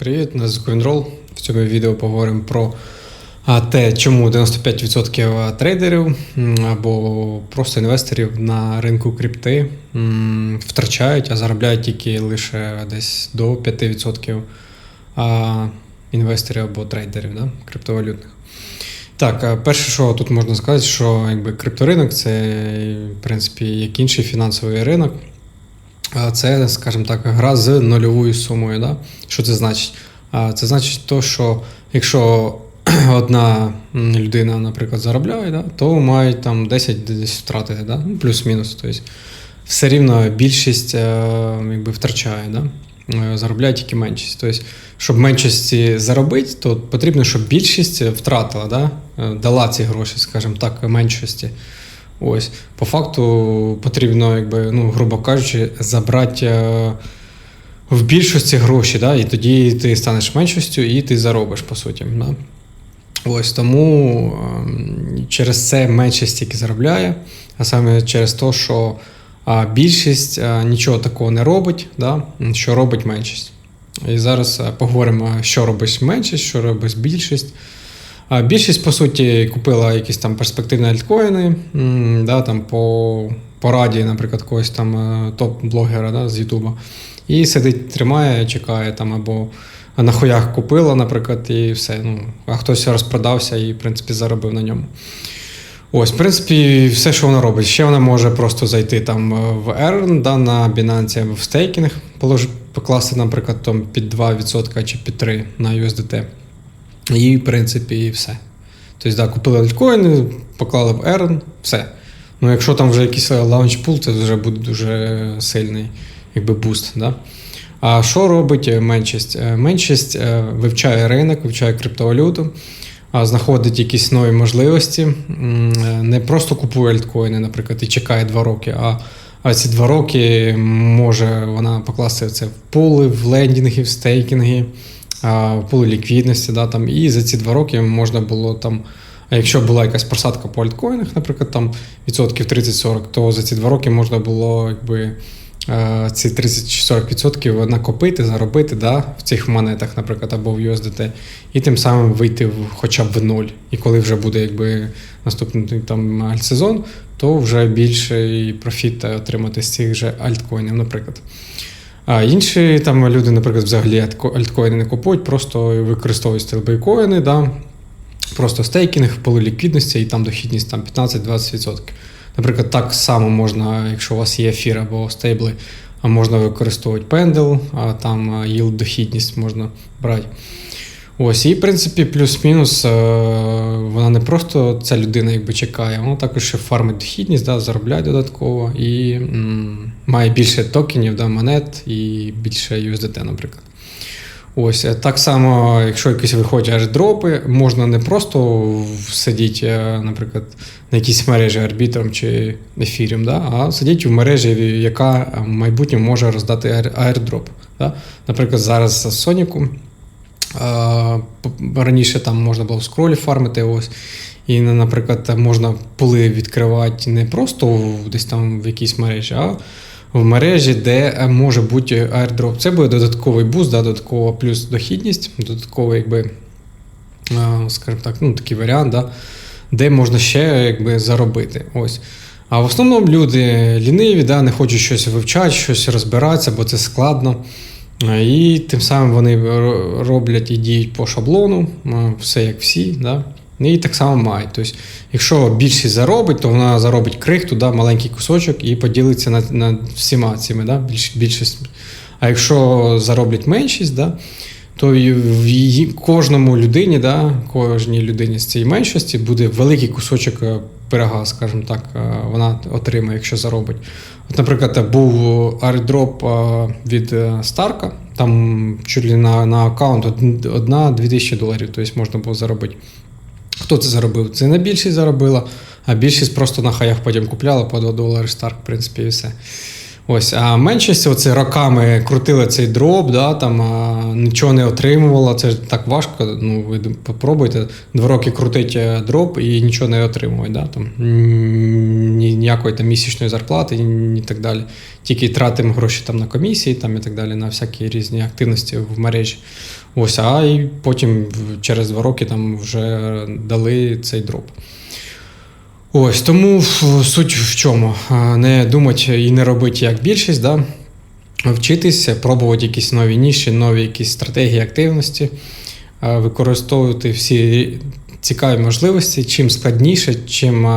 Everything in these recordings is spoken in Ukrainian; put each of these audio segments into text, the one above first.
Привіт, нас Coinroll. В цьому відео поговоримо про те, чому 95% трейдерів або просто інвесторів на ринку крипти втрачають, а заробляють тільки лише десь до 5% інвесторів або трейдерів да, криптовалютних. Так, перше, що тут можна сказати, що якби крипторинок це, в принципі, як інший фінансовий ринок. Це, скажімо так, гра з нульовою сумою. Да? Що це значить? Це значить, то, що якщо одна людина, наприклад, заробляє, да, то мають там 10 десь втратити, да? ну, плюс-мінус. Тобто все рівно більшість е, якби, втрачає, да? Е, заробляє тільки меншість. Тобто, щоб меншості заробити, то потрібно, щоб більшість втратила, да? е, дала ці гроші, скажімо так, меншості. Ось, по факту потрібно, якби, ну, грубо кажучи, забрати е, в більшості гроші, да, і тоді ти станеш меншістю і ти заробиш, по суті. Да. Ось тому е, через це меншість тільки заробляє, а саме через те, що більшість е, нічого такого не робить, да, що робить меншість. І зараз е, поговоримо, що робить меншість, що робить більшість. А Більшість, по суті, купила якісь там перспективні альткоїни, да, там по, по раді, наприклад, когось там е, топ-блогера да, з Ютуба. І сидить, тримає, чекає там або на хуях купила, наприклад, і все. Ну, а хтось розпродався і, в принципі, заробив на ньому. Ось, в принципі, все, що вона робить. Ще вона може просто зайти там е, в Earn, да, на Binance або в стейкінг, покласти, наприклад, там під 2% чи під 3% на USDT. І, в принципі, і все. Тобто, да, купили альткоїни, поклали в Earn, все. Ну, якщо там вже якийсь лаунчпул, це вже буде дуже сильний якби, буст. Да? А що робить меншість? Меншість е, вивчає ринок, вивчає криптовалюту, знаходить якісь нові можливості. Е, Не просто купує альткоїни, наприклад, і чекає два роки, а ці два роки може вона покласти це в пули, в лендінги, в стейкінги, пули ліквідності. Да, там, і за ці два роки можна було там. А якщо була якась просадка по альткоїнах, наприклад, там відсотків 30-40, то за ці два роки можна було якби е, ці 30-40% накопити, заробити да, в цих монетах, наприклад, або в USDT, і тим самим вийти в, хоча б в нуль. І коли вже буде якби наступний там альтсезон, то вже більший профіт отримати з цих же альткоїнів, наприклад. А інші там люди, наприклад, взагалі альтко- альткоїни не купують, просто використовують стейблкоїни, да, просто стейкінг, поле ліквідності і там дохідність там 15-20%. Наприклад, так само можна, якщо у вас є ефір або стейбли, можна використовувати пендл, а там yield дохідність можна брати. Ось, і в принципі, плюс-мінус, е, вона не просто ця людина якби чекає, вона також ще фармить дохідність, да, заробляє додатково і м, має більше токенів, да, монет і більше USDT, наприклад. Ось е, так само, якщо якісь виходять аж дропи, можна не просто сидіти, е, наприклад, на якійсь мережі арбітром чи ефіром, да, а сидіти в мережі, яка е, в майбутньому може роздати аер- аердроп. Да. Наприклад, зараз з Соніку. Раніше там можна було в скролі фармити ось. І, наприклад, можна пули відкривати не просто десь там в якійсь мережі, а в мережі, де е, може бути airdrop. Це буде додатковий буст, да, додаткова плюс дохідність, додатковий, якби, скажімо так, ну, такий варіант, да, де можна ще якби, заробити. Ось. А в основному люди ліниві, да, не хочуть щось вивчати, щось розбиратися, бо це складно. Е, І тим самим вони роблять і діють по шаблону, е, все як всі. Да? І так само мають. Тобто, якщо більшість заробить, то вона заробить крихту, да, маленький кусочок і поділиться на, на всіма цими да, більш, більшість. А якщо зароблять меншість, да, то в її, кожному людині, да, кожній людині з цієї меншості буде великий кусочок е, пирога, скажімо так, е, вона отримає, якщо заробить. От, наприклад, був airdrop е, від е, Старка, там чуть ли на, на аккаунт одна-дві тисячі доларів, тобто можна було заробити. Хто це заробив? Це не більшість заробила, а більшість просто на хаях потім купляла по 2 долари Старк, в принципі, і все. Ось, а меншість оце роками крутили цей дроп, да, там, а, нічого не отримувала. Це ж так важко. Ну, ви попробуйте два роки крутить е, дроп і нічого не отримують. Да, там, ні, ніякої там, місячної зарплати і, так далі. Тільки тратимо гроші там, на комісії там, і так далі, на всякі різні активності в мережі. Ось, а і потім через два роки там вже дали цей дроп. Ось тому суть в чому? Не думати і не робити як більшість, да? вчитися, пробувати якісь нові ніші, нові якісь стратегії активності, використовувати всі цікаві можливості. Чим складніше, чим,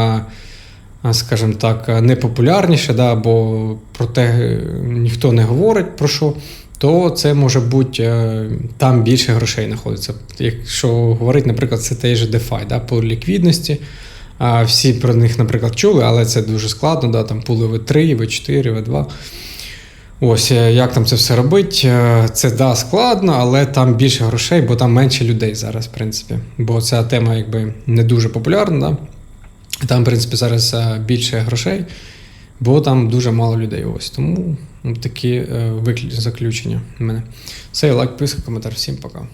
скажімо так, непопулярніше, да? бо про те е, ніхто не говорить про що. То це може бути е, там більше грошей знаходиться. Якщо говорити, наприклад, це той же DeFi, да, по ліквідності. Всі про них, наприклад, чули, але це дуже складно, да, там пули V3, V4, V2. Ось е, як там це все робить. Е, Це да, складно, але там більше грошей, бо там менше людей зараз, в принципі. Бо ця тема якби не дуже популярна. Да? Там, в принципі, зараз е, більше грошей, бо там дуже мало людей. Ось тому такі заключення в мене. Все, лайк, писка, коментар. Всім пока.